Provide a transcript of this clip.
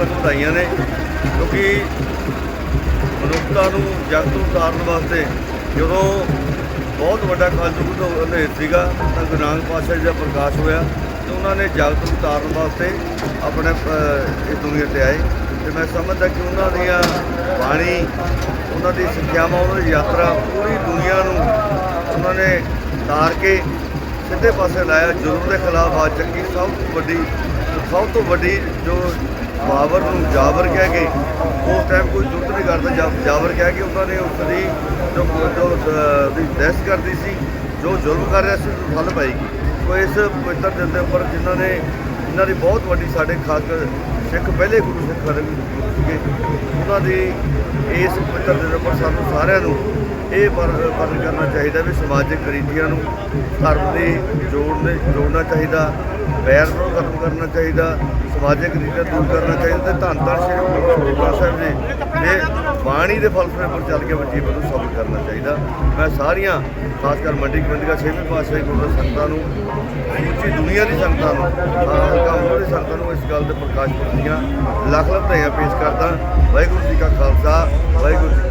ਲੱਖ ਵਧਾਈਆਂ ਨੇ, ਕਿਉਂਕਿ ਮਨੁੱਖਤਾ ਨੂੰ ਜਗ ਤੋਂ ਉਤਾਰਨ ਵਾਸਤੇ ਜਦੋਂ ਬਹੁਤ ਵੱਡਾ ਕਲਯੁਗ ਤੋਂ ਹਨੇਰ ਸੀਗਾ, ਤਾਂ ਗੁਰੂ ਨਾਨਕ ਪਾਤਸ਼ਾਹ ਜੀ ਦਾ ਪ੍ਰਕਾਸ਼ ਹੋਇਆ ਤੇ ਉਹਨਾਂ ਨੇ ਜਗ ਨੂੰ ਉਤਾਰਨ ਵਾਸਤੇ ਆਪਣੇ ਇਸ ਦੁਨੀਆ ਤੇ ਆਏ। ਤੇ ਮੈਂ ਸਮਝਦਾ ਕਿ ਉਹਨਾਂ ਦੀਆਂ ਬਾਣੀ, ਉਹਨਾਂ ਦੀ ਸਿੱਖਿਆਵਾਂ, ਉਹਨਾਂ ਦੀ ਯਾਤਰਾ ਪੂਰੀ ਦੁਨੀਆ ਨੂੰ ਉਹਨਾਂ ਨੇ ਤਾਰ ਕੇ ਸਿੱਧੇ ਪਾਸੇ ਲਾਇਆ। ਜ਼ੁਲਮ ਦੇ ਖਿਲਾਫ ਆ ਚੰਗੀ ਸਭ ਤੋਂ ਵੱਡੀ ਸਭ ਤੋਂ ਵੱਡੀ ਜੋ ਬਾਬਰ ਨੂੰ ਜਾਬਰ ਕਹਿ ਕੇ ਉਸ ਟਾਈਮ ਕੋਈ ਜੁਰਤ ਨਹੀਂ ਕਰਦਾ, ਜਾ- ਜਾਬਰ ਕਹਿ ਕੇ ਉਹਨਾਂ ਨੇ ਉਸ ਦੀ ਜੋ ਜੋ ਦੀ ਦਹਿਸ਼ਤ ਕਰਦੀ ਸੀ, ਜੋ ਜ਼ੁਲਮ ਕਰ ਰਿਹਾ ਸੀ ਉਸ ਨੂੰ ਠੱਲ ਸੋ ਇਸ ਪਵਿੱਤਰ ਦਿਨ ਦੇ ਉੱਪਰ ਜਿਨ੍ਹਾਂ ਨੇ ਇਹਨਾਂ ਦੀ ਬਹੁਤ ਵੱਡੀ ਸਾਡੇ ਖਾਸ ਸਿੱਖ, ਪਹਿਲੇ ਗੁਰੂ ਸਿੱਖ ਸੀਗੇ, ਉਹਨਾਂ ਦੀ ਇਸ ਪਵਿੱਤਰ ਦਿਨ ਉੱਪਰ ਸਾਨੂੰ ਸਾਰਿਆਂ ਨੂੰ ਇਹ ਪਰ ਕਰਨਾ ਚਾਹੀਦਾ ਵੀ ਸਮਾਜਿਕ ਰੀਤੀਆਂ ਨੂੰ ਧਰਮ ਦੇ ਜੋੜਨੇ ਜੋੜਨਾ ਚਾਹੀਦਾ, ਵੈਰ ਨੂੰ ਖਤਮ ਕਰਨਾ ਚਾਹੀਦਾ, ਸਮਾਜਿਕ ਰੀਤੀਆਂ ਦੂਰ ਕਰਨਾ ਚਾਹੀਦਾ ਤੇ ਧੰਨ ਧੰਨ ਸ਼੍ਰੀ ਗੁਰੂ ਗ੍ਰੰਥ ਸਾਹਿਬ ਜੀ ਇਹ ਬਾਣੀ ਦੇ ਫਲਸਫੇ ਪਰ ਚੱਲ ਕੇ ਜੀਵਨ ਨੂੰ ਸਫਲ ਕਰਨਾ ਚਾਹੀਦਾ। ਮੈਂ ਸਾਰੀਆਂ, ਖਾਸ ਕਰ ਮੰਡੀ ਕਮੇਟੀ ਛੇਵੇਂ ਪਾਤਸ਼ਾਹੀ ਗੁਰੂ ਦੇ ਸੰਗਤਾਂ ਨੂੰ ਸਮੁੱਚੀ ਦੁਨੀਆ ਦੀ ਸੰਗਤਾਂ ਨੂੰ ਕੰਮ ਦੀ ਸੰਗਤਾਂ ਨੂੰ ਇਸ ਗੱਲ 'ਤੇ ਪ੍ਰਕਾਸ਼ ਪੁਰਬ ਦੀਆਂ ਲੱਖ ਲੱਖ ਵਧਾਈਆਂ ਪੇਸ਼ ਕਰਦਾ। ਵਾਹਿਗੁਰੂ ਜੀ ਕਾ ਖਾਲਸਾ, ਵਾਹਿਗੁਰੂ